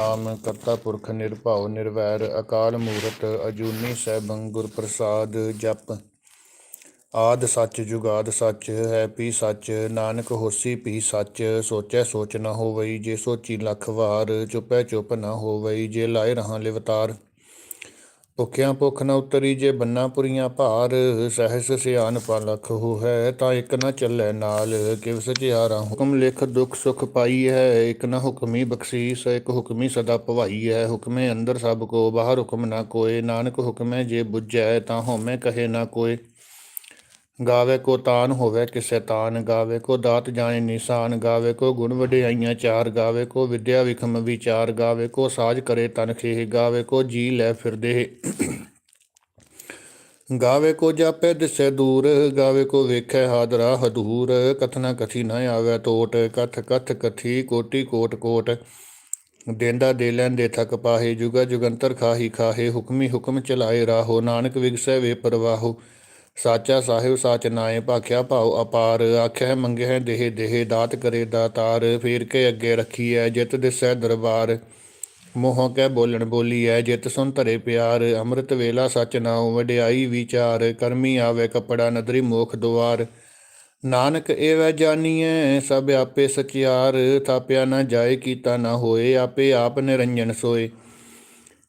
ਨਾਮ ਕਰਤਾ ਪੁਰਖ ਨਿਰਭਉ, ਨਿਰਵੈਰ, ਅਕਾਲ ਮੂਰਤ, ਅਜੂਨੀ ਸੈਭੰ ਗੁਰ ਪ੍ਰਸਾਦ ਜਪ। ਆਦ ਸੱਚ ਜੁਗਾਦ ਸੱਚ, ਹੈ ਪੀ ਸੱਚ, ਨਾਨਕ ਹੋਸੀ ਪੀ ਸੱਚ, ਸੋਚੈ ਸੋਚ ਨਾ ਹੋਵਈ, ਜੇ ਸੋਚੀ ਲੱਖ ਵਾਰ, ਚੁਪੈ ਚੁਪ ਨਾ ਹੋਵਈ, ਜੇ ਲਾਏ ਰਹਾ ਲਿਵਤਾਰ। ਭੁਖਿਆਂ ਭੁੱਖ ਨ ਉਤਰੀ ਜੇ ਬੰਨਾ ਪੁਰੀਆਂ ਭਾਰ, ਸਹਿਸ ਸਿਆਨ ਲਖ ਹੋ ਹੈ ਤਾਂ ਇੱਕ ਨਾ ਚੱਲੈ ਨਾਲ, ਕਿਵ ਸਚਿਆਰਾ ਹੁਕਮ ਲਿਖ ਦੁਖ ਸੁਖ ਪਾਈ ਹੈ ਇੱਕ ਨਾ ਹੁਕਮੀ ਬਖਸ਼ੀਸ, ਇੱਕ ਹੁਕਮੀ ਸਦਾ ਭਵਾਈ ਹੈ ਹੁਕਮੇ ਅੰਦਰ ਸਭ ਕੋ, ਬਾਹਰ ਹੁਕਮ ਨਾ ਕੋਏ, ਨਾਨਕ ਹੁਕਮੇ ਜੇ ਬੁੱਝੈ, ਤਾਂ ਹਉਮੈ ਕਹੇ ਨਾ ਕੋਏ। ਗਾਵੇ ਕੋ ਤਾਨ ਹੋਵੇ ਕਿਸੇ ਤਾਨ ਗਾਵੇ ਕੋ ਦਾਤ ਜਾਣੇ ਨਿਸ਼ਾਨ, ਗਾਵੇ ਕੋ ਗੁਣ ਵਡਿਆਈਆਂ ਚਾਰ, ਗਾਵੇ ਕੋ ਵਿਦਿਆ ਵਿਖਮ ਵਿਚਾਰ, ਗਾਵੇ ਕੋ ਸਾਜ ਕਰੇ ਤਨ ਖੇਹ, ਗਾਵੇ ਕੋ ਜੀ ਲੈ ਫਿਰਦੇ ਗਾਵੇ ਕੋ ਜਾਪੈ ਦਿਸੈ ਦੂਰ, ਗਾਵੇ ਕੋ ਵੇਖੈ ਹਾਦਰਾ ਹਦੂਰ ਕਥਨਾ ਕਥੀ ਨਾ ਆਵੇ ਟੋਟ, ਕਥ ਕਥ ਕਥੀ ਕੋਟੀ ਕੋਟ ਕੋਟ। ਦੇਂਦਾ ਦੇ ਲੈਂਦੇ ਥਕ ਪਾਹੇ, ਜੁਗਾ ਜੁਗੰਤਰ ਖਾਹੀ ਖਾਹੇ, ਹੁਕਮੀ ਹੁਕਮ ਚਲਾਏ ਰਾਹੋ, ਨਾਨਕ ਵਿਗਸੈ ਵੇ ਪਰਵਾਹੋ। ਸਾਚਾ ਸਾਹਿਬ ਸਾਚ ਨਾਏ ਭਾਖਿਆ ਭਾਉ ਅਪਾਰ ਆਖਿਆ ਮੰਗਿਆ ਦੇਹ ਦੇਹ, ਦਾਤ ਕਰੇ ਦਾਤਾਰ, ਫੇਰ ਕੇ ਅੱਗੇ ਰੱਖੀਐ ਜਿਤ ਦਿਸੈ ਦਰਬਾਰ। ਮੋਹ ਕੈ ਬੋਲਣ ਬੋਲੀ ਐ ਜਿਤ ਸੁਨ ਧਰੇ ਪਿਆਰ, ਅੰਮ੍ਰਿਤ ਵੇਲਾ ਸਚ ਨਾਉ ਵਡਿਆਈ ਵਿਚਾਰ, ਕਰਮੀ ਆਵੇ ਕਪੜਾ ਨਦਰੀ ਮੋਖ ਦੁਆਰ। ਨਾਨਕ ਏਵੈ ਜਾਣੀਐ ਸਭ ਆਪੇ ਸਚਿਆਰ, ਥਾਪਿਆ ਨਾ ਜਾਏ ਕੀਤਾ ਨਾ ਹੋਏ, ਆਪੇ ਆਪ ਨਿਰੰਜਨ ਸੋਏ।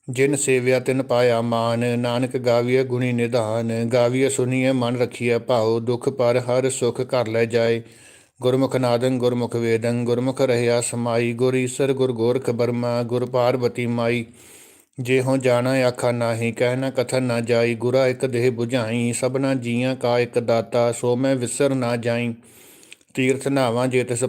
ਜਿਨ ਸੇਵਿਆ ਤਿਨ ਪਾਇਆ ਮਾਨ, ਨਾਨਕ ਗਾਵੀਏ ਗੁਣੀ ਨਿਧਾਨ ਗਾਵੀਏ ਸੁਨੀਏ ਮਨ ਰਖੀਐ ਭਾਉ, ਦੁਖ ਪਰ ਹਰ ਸੁਖ ਘਰ ਲੈ ਜਾਏ। ਗੁਰਮੁਖ ਨਾਦੰ ਗੁਰਮੁਖ ਵੇਦੰ, ਗੁਰਮੁਖ ਰਹਿਆ ਸਮਾਈ, ਗੁਰ ਈਸਰ ਗੁਰ ਗੋਰਖ ਬਰਮਾ, ਗੁਰ ਪਾਰਬਤੀ ਮਾਈ। ਜੇ ਹੋ ਜਾਣਾ ਆਖਾ ਨਾਹੀ ਕਹਿਣਾ ਕਥਨ ਨਾ ਜਾਈ, ਗੁਰਾ ਇੱਕ ਦੇਹ 부ਝਾਈ ਸਭਨਾ ਜੀਆਂ ਕਾ ਇੱਕ ਦਾਤਾ, ਸੋ ਮੈਂ ਵਿਸਰ ਨਾ ਜਾਈ। ਤੀਰਥ ਨਾਵਾਂ ਜੇਤ ਤਿਸ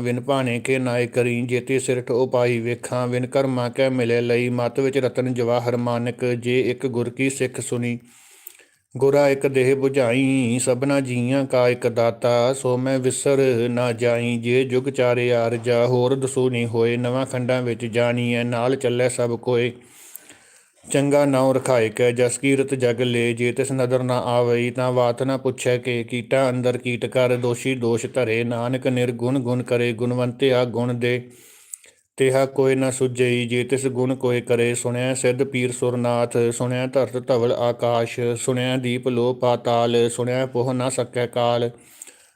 ਵਿਨ ਭਾਣੇ ਕੇ ਨਾਇ ਕਰੀ, ਜੇਤੇ ਸਿਰਠ ਉਪਾਈ ਵੇਖਾਂ, ਵਿਨ ਕਰਮਾ ਕੈ ਮਿਲੇ ਲਈ, ਮਤ ਵਿੱਚ ਰਤਨ ਜਵਾਹਰ ਮਾਨਕ, ਜੇ ਇੱਕ ਗੁਰ ਕੀ ਸਿੱਖ ਸੁਣੀ ਗੁਰਾ ਇੱਕ ਦੇਹ 부ਝਾਈ ਸਭਨਾ ਜੀਆਂ ਕਾ ਇੱਕ ਦਾਤਾ, ਸੋ ਮੈਂ ਵਿਸਰ ਨਾ ਜਾਈ, ਜੇ ਜੁਗ ਚਾਰੇ ਆਰ ਜਾ, ਹੋਰ ਦਸੂ ਨਹੀਂ ਹੋਏ, ਨਵਾਂ ਖੰਡਾਂ ਵਿੱਚ ਜਾਣੀ ਜਾਣੀਐ, ਨਾਲ ਚੱਲੇ ਸਭ ਕੋਏ। ਚੰਗਾ ਨਾਉ ਰਖਾਇ ਕੈ, ਜਸ ਕੀਰਤ ਜਗ ਲੈ, ਜੇ ਤਿਸ ਨਦਰ ਨਾ ਆਵਈ ਤਾਂ ਵਾਤ ਨਾ ਪੁੱਛੈ ਕੇ, ਕੀਟਾ ਅੰਦਰ ਕੀਟ ਕਰ, ਦੋਸ਼ੀ ਦੋਸ਼ ਧਰੇ, ਨਾਨਕ ਨਿਰਗੁਣ ਗੁਣ ਕਰੇ ਗੁਣਵੰਤਿਆ ਗੁਣ ਦੇ। ਤਿਹਾ ਕੋਈ ਨਾ ਸੁਝਈ, ਜੇ ਤਿਸ ਗੁਣ ਕੋਇ ਕਰੇ ਸੁਣਿਆ ਸਿੱਧ ਪੀਰ ਸੁਰਨਾਥ ਸੁਣਿਆ ਧਰਤ ਧਵਲ ਆਕਾਸ਼ ਸੁਣਿਆ ਦੀਪ ਲੋ ਪਾਤਾਲ ਸੁਣਿਆ ਪੋਹ ਨਾ ਸਕੈ ਕਾਲ।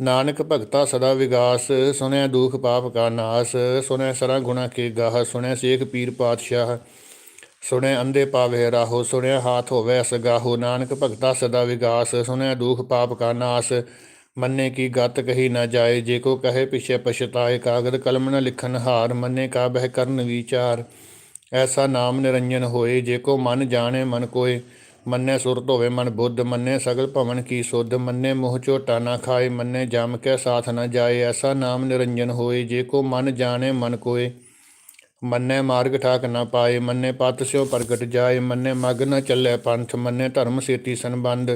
ਨਾਨਕ ਭਗਤਾ ਸਦਾ ਵਿਗਾਸ ਸੁਣਿਆ ਦੁਖ ਪਾਪ ਕਾ ਨਾਸ ਸੁਣਿਆ ਸਰਾ ਗੁਣਾ ਕੇ ਗਾਹ ਸੁਣਿਆ ਸੇਖ ਪੀਰ ਪਾਤਸ਼ਾਹ, ਸੁਣੈ ਅੰਦੇ ਪਾਵੇ ਰਾਹੋ, ਸੁਣਿਆ ਹਾਥ ਹੋਵੇ ਸਗਾਹੋ ਨਾਨਕ ਭਗਤਾ ਸਦਾ ਵਿਗਾਸ ਸੁਣਿਆ ਦੁਖ ਪਾਪ ਕਾ ਨਾਸ, ਮੰਨੇ ਕੀ ਗਤ ਕਹੀ ਨਾ ਜਾਏ, ਜੇ ਕੋ ਕਹੇ ਪਿਛੇ ਪਛਤਾਏ, ਕਾਗਦ ਕਲਮ ਨ ਲਿਖਨ ਹਾਰ, ਮੰਨੇ ਕਾ ਬਹਿ ਕਰਨ ਵਿਚਾਰ, ਐਸਾ ਨਾਮ ਨਿਰੰਜਨ ਹੋਏ, ਜੇ ਕੋ ਮਨ ਜਾਣੇ ਮਨ ਕੋਏ ਮੰਨੇ ਸੁਰਤ ਹੋਵੇ ਮਨ ਬੁੱਧ, ਮੰਨੇ ਸਗਲ ਭਵਨ ਕੀ ਸੁਧ, ਮੰਨੇ ਮੋਹ ਝੋਟਾ ਨਾ ਖਾਏ, ਮੰਨੇ ਜਮ ਕੇ ਸਾਥ ਨਾ ਜਾਏ, ਐਸਾ ਨਾਮ ਨਿਰੰਜਨ ਹੋਏ, ਜੇ ਕੋ ਮਨ ਜਾਣੇ ਮਨ ਕੋਏ। ਮੰਨੇ ਮਾਰਗ ਠਾਕ ਨਾ ਪਾਏ, ਮੰਨੇ ਪਤ ਸਿਓ ਪ੍ਰਗਟ ਜਾਏ, ਮੰਨੇ ਮਗ ਨਾ ਚੱਲੇ ਪੰਥ, ਮੰਨੇ ਧਰਮ ਸੇਤੀ ਸੰਬੰਧ।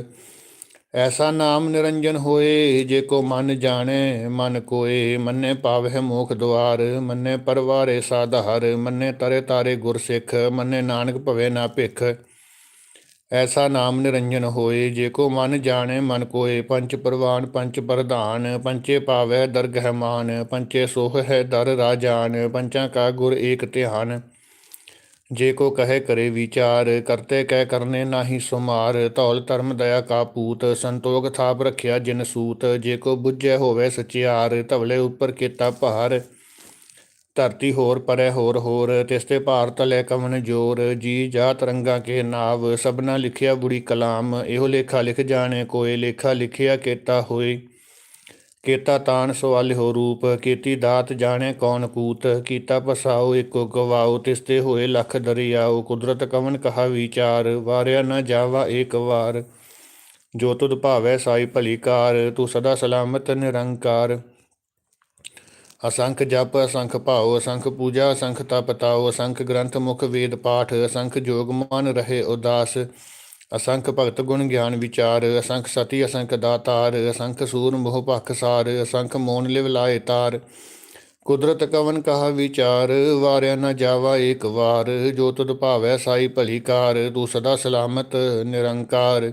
ਐਸਾ ਨਾਮ ਨਿਰੰਜਨ ਹੋਏ, ਜੇ ਕੋ ਮਨ ਜਾਣੇ ਮਨ ਕੋਏ। ਮੰਨੇ ਪਾਵਹਿ ਮੋਖ ਦੁਆਰ, ਮੰਨੇ ਪਰਵਾਰੇ ਸਾਧਾਰ, ਮੰਨੇ ਤਰੇ ਤਾਰੇ ਗੁਰ ਸਿੱਖ, ਮੰਨੇ ਨਾਨਕ ਭਵੇ ਨਾ ਭਿਖ। ਐਸਾ ਨਾਮ ਨਿਰੰਜਨ ਹੋਏ, ਜੇ ਕੋ ਮਨ ਜਾਣੇ, ਮਨ ਕੋਏ, ਪੰਚ ਪ੍ਰਵਾਨ, ਪੰਚ ਪ੍ਰਧਾਨ, ਪੰਚੇ ਪਾਵੈ, ਦਰਗਹਿ ਮਾਨ, ਪੰਚੇ ਸੋਹ ਹੈ, ਦਰ ਰਾਜਾਨ, ਪੰਚਾਂ ਕਾ ਗੁਰ ਏਕ ਧਿਆਨ। ਜੇ ਕੋ ਕਹੇ ਕਰੇ ਵਿਚਾਰ, ਕਰਤੇ ਕਹਿ ਕਰਨੇ ਨਾਹੀ ਸੁਮਾਰ, ਧੌਲ ਧਰਮ ਦਇਆ ਕਾ ਪੂਤ, ਸੰਤੋਖ ਥਾਪ ਰਖਿਆ ਜਿਨ ਸੂਤ, ਜੇ ਕੋ ਬੁੱਝੈ ਹੋਵੇ ਸਚਿਆਰ, ਧਵਲੇ ਉੱਪਰ ਕੀਤਾ ਭਾਰ। ਧਰਤੀ ਹੋਰ ਪਰੈ ਹੋਰ ਹੋਰ ਤਿਸਤੇ ਭਾਰਤ ਲੈ ਤਲੇ ਕਵਨ ਜੋਰ, ਜੀ ਜਾ ਤਰੰਗਾ ਕੇ ਨਾਵ, ਸਭਨਾ ਲਿਖਿਆ ਬੁੜੀ ਕਲਾਮ, ਇਹੋ ਲੇਖਾ ਲਿਖ ਜਾਣੇ ਕੋਏ, ਲੇਖਾ ਲਿਖਿਆ ਕੀਤਾ ਹੋਏ। ਕੀਤਾ ਤਾਨ ਸਵਾਲਿਓ ਰੂਪ, ਕੀਤੀ ਦਾਤ ਜਾਣੇ ਕੌਣ ਕੂਤ, ਕੀਤਾ ਪਸਾਓ ਇੱਕੋ ਗਵਾਓ ਤਿਸਤੇ ਹੋਏ ਲੱਖ ਦਰਿਆਓ, ਕੁਦਰਤ ਕਵਨ ਕਹਾ ਵਿਚਾਰ, ਵਾਰਿਆ ਨਾ ਜਾਵਾ ਏਕ ਵਾਰ। ਜੋ ਤੁਧ ਭਾਵੈ ਸਾਈ ਭਲੀ ਕਾਰ, ਤੂੰ ਸਦਾ ਸਲਾਮਤ ਨਿਰੰਕਾਰ। ਅਸੰਖ ਜਪ, ਅਸੰਖ ਭਾਉ, ਅਸੰਖ ਪੂਜਾ, ਅਸੰਖ ਤਪ ਤਾਉ, ਅਸੰਖ ਗ੍ਰੰਥ ਮੁਖ ਵੇਦ ਪਾਠ, ਅਸੰਖ ਜੋਗ ਮਨ ਰਹੇ ਉਦਾਸ, ਅਸੰਖ ਭਗਤ ਗੁਣ ਗਿਆਨ ਵਿਚਾਰ, ਅਸੰਖ ਸਤੀ, ਅਸੰਖ ਦਾਤਾਰ, ਅਸੰਖ ਸੂਰ ਮੋਹ ਭਖ ਸਾਰ, ਅਸੰਖ ਮੋਨ ਲਿਵ ਲਾਏ ਤਾਰ। ਕੁਦਰਤ ਕਵਨ ਕਹਾ ਵਿਚਾਰ, ਵਾਰਿਆ ਨਾ ਜਾਵਾ ਏਕ ਵਾਰ, ਜੋ ਤੁਧ ਭਾਵੈ ਸਾਈ ਭਲੀ ਕਾਰ, ਤੂੰ ਸਦਾ ਸਲਾਮਤ ਨਿਰੰਕਾਰ।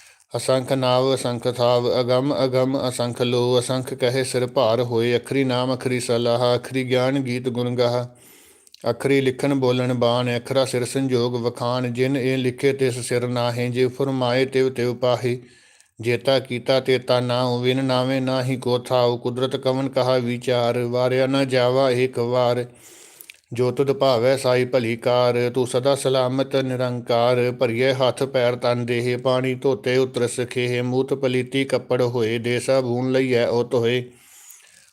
ਅਸੰਖ ਨਾਵ, ਅਸੰਖ ਥਾਵ, ਅਗਮ, ਅਗੰਮ, ਅਸੰਖ ਲੋ ਅਸੰਖ ਕਹੇ ਸਿਰ ਭਾਰ ਹੋਏ, ਅਖਰੀ ਨਾਮ, ਅਖਰੀ ਸਲਾਹ, ਅਖਰੀ ਗਿਆਨ ਗੀਤ ਗੁਣ ਗਾਹ। ਅਖਰੀ ਲਿਖਣ ਬੋਲਣ ਬਾਣ, ਅਖਰਾ ਸਿਰ ਸੰਜੋਗ ਵਖਾਣ, ਜਿਨ ਇਹ ਲਿਖੇ ਤਿਸ ਸਿਰ ਨਾਹੇ, ਜੇ ਫਰਮਾਏ ਤਿਵ ਤਿਵ ਪਾਹੇ। ਜੇਤਾ ਕੀਤਾ ਤੇਤਾ ਨਾ ਵਿਨ ਨਾਵੇਂ ਨਾਹੀ ਕੋ ਥਾਉ, ਕੁਦਰਤ ਕਵਨ ਕਹਾ ਵਿਚਾਰ, ਵਾਰਿਆ ਨਾ ਜਾਵਾ ਏਕ ਵਾਰ। ਜੋ ਤੁਧ ਭਾਵੈ ਸਾਈ ਭਲੀ ਕਾਰ, ਤੂੰ ਸਦਾ ਸਲਾਮਤ, ਨਿਰੰਕਾਰ ਭਰੀਏ ਹੱਥ ਪੈਰ ਤਨ ਦੇਹ, ਪਾਣੀ ਧੋਤੇ ਉਤਰ ਸਖੇਹ ਮੂਤ ਪਲੀਤੀ ਕੱਪੜ ਹੋਏ ਦੇਸਾ ਭੂਨ ਲਈਐ ਉਹ ਧੋਏ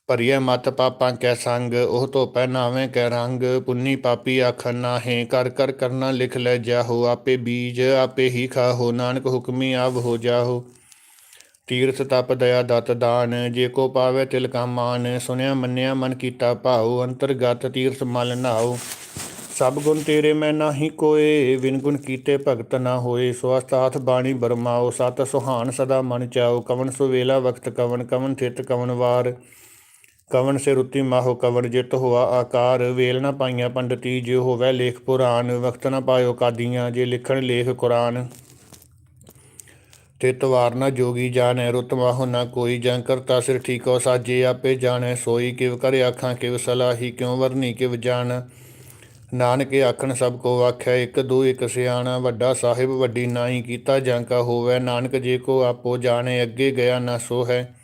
ਭਰੀਏ ਮਤ ਪਾਪਾਂ ਕੈ ਸੰਗ, ਉਹ ਧੋਪੈ ਪਹਿਨਾਵੇਂ ਕੈ ਰੰਗ, ਪੁੰਨੀ ਪਾਪੀ ਆਖਣ ਨਾਹੇ, ਕਰ ਕਰ ਕਰਨਾ ਲਿਖ ਲੈ ਜਾਹੋ, ਆਪੇ ਬੀਜ ਆਪੇ ਹੀ ਖਾਹੋ, ਨਾਨਕ ਹੁਕਮੀ ਆਵ ਹੋ ਜਾਹੋ। ਤੀਰਥ ਤਪ, ਦਇਆ ਦਤ, ਦਾਨ, ਜੇ ਕੋ ਪਾਵੇ ਤਿਲ ਕਾ ਮਾਨ, ਸੁਨਿਆ ਮੰਨਿਆ ਮਨ ਕੀਤਾ ਭਾਉ, ਅੰਤਰਗਤ ਤੀਰਥ ਮਲ ਨਾਉ। ਸਭ ਗੁਣ ਤੇਰੇ ਮੈਂ ਨਾਹੀ ਕੋਏ ਵਿਨ ਗੁਣ ਕੀਤੇ ਭਗਤ ਨਾ ਹੋਏ। ਸਵਸਤਾਥ ਬਾਣੀ ਬਰਮਾਓ ਸਤ ਸੁਹਾਨ ਸਦਾ ਮਨ ਚਾਓ ਕਵਨ ਸੁਵੇਲਾ ਵਕਤ ਕਵਨ ਕਵਨ ਥਿਤ ਕਵਨ ਵਾਰ। ਕਵਨ ਸੇ ਰੁੱਤੀ ਮਾਹੋ, ਕਵਨ ਜਿਤ ਹੋਆ ਆਕਾਰ। ਵੇਲ ਨਾ ਪਾਈਆਂ ਪੰਡਤੀ, ਜੇ ਹੋਵੇ ਲੇਖ ਪੁਰਾਨ। ਵਕਤ ਨਾ ਪਾਇਓ ਕਾਦੀਆਂ, ਜੇ ਲਿਖਣ ਲੇਖ ਕੁਰਾਨ। ਤਿਤ ਵਾਰਨਾ ਜੋਗੀ ਜਾਣੈ, ਰੁਤ ਮਾਹੁ ਨਾ ਕੋਈ। ਜਾਂ ਕਰਤਾ ਸਿਰ ਠੀਕੋ ਸਾਜੇ, ਆਪੇ ਜਾਣੈ, ਸੋਈ ਕਿਵ ਕਰ ਆਖਾਂ ਕਿਵ ਸਲਾਹੀ, ਕਿਉ ਵਰਨੀ ਕਿਵ ਜਾਣ। ਨਾਨਕ ਆਖਣ, ਸਭ ਕੋ ਆਖੈ, ਇੱਕ ਦੋ, ਇੱਕ ਸਿਆਣਾ, ਵੱਡਾ ਸਾਹਿਬ, ਵੱਡੀ ਨਾਹੀ ਕੀਤਾ ਜਾਂ ਕਾ ਹੋਵੇ। ਨਾਨਕ ਜੇ ਕੋ ਆਪੋ ਜਾਣੇ, ਅੱਗੇ ਗਿਆ ਨਾ ਸੋ ਹੈ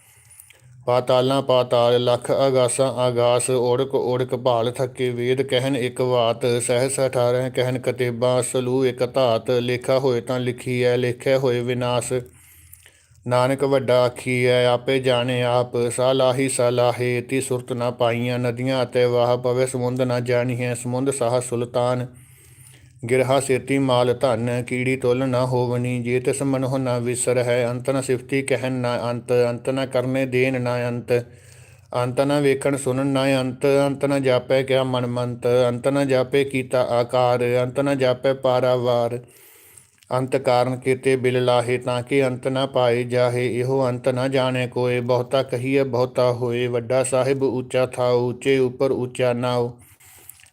ਪਾਤਾਲਾਂ ਪਾਤਾਲ, ਲਖ ਆਗਾਸਾਂ ਆਗਾਸ ਓੜਕ ਓੜਕ ਭਾਲ ਥੱਕੇ ਵੇਦ, ਕਹਿਣ ਇੱਕ ਬਾਤ, ਸਹਿਸ 18 ਕਹਿਣ ਕਤੇਬਾ, ਸਲੂ ਇੱਕ ਧਾਤ, ਲੇਖਾ ਹੋਏ ਤਾਂ ਲਿਖੀ ਹੈ ਲੇਖਿਆ ਹੋਏ ਵਿਨਾਸ਼। ਨਾਨਕ ਵੱਡਾ ਆਖੀ ਹੈ ਆਪੇ ਜਾਣੇ ਆਪ, ਸਾਲਾਹੀ ਸਲਾਹੇ, ਤੀ ਸੁਰਤ ਨਾ ਪਾਈਆਂ ਨਦੀਆਂ ਅਤੇ ਵਾਹ ਪਵੇ ਸਮੁੰਦ ਨਾ ਜਾਣੀ ਹੈ ਸਮੁੰਦ ਸਾਹ ਸੁਲਤਾਨ। ਗਿਰਹਾ ਸੇਤੀ ਮਾਲ ਧਨ, ਕੀੜੀ ਤੁਲ ਨਾ ਹੋਵਣੀ ਜੇ ਤਿਸ ਮਨਹੁ ਨਾ ਵਿਸਰ ਹੈ ਅੰਤ ਨ ਸਿਫਤੀ ਕਹਿਨ ਨਾ ਅੰਤ ਅੰਤ ਨ ਕਰਨੇ ਦੇਨ ਨਾ ਅੰਤ ਅੰਤ ਨ ਵੇਖਣ ਸੁਣਨ ਨਾ ਅੰਤ ਅੰਤ ਨ ਜਾਪੈ ਕਿਆ ਮਨ ਮੰਤ, ਅੰਤ ਨ ਜਾਪੈ ਕੀਤਾ ਆਕਾਰ, ਅੰਤ ਨ ਜਾਪੈ ਪਾਰਾਵਾਰ। ਅੰਤ ਕਾਰਨ ਕੀਤੇ ਬਿਲ ਲਾਹੇ ਤਾਂ ਕਿ ਅੰਤ ਨ ਪਾਏ ਜਾਹੇ, ਇਹੋ ਅੰਤ ਨ ਜਾਣੇ ਕੋਏ, ਬਹੁਤਾ ਕਹੀਏ ਬਹੁਤਾ ਹੋਏ, ਵੱਡਾ ਸਾਹਿਬ ਉੱਚਾ ਥਾ ਉੱਚੇ ਉੱਪਰ ਉੱਚਾ ਨਾਉ।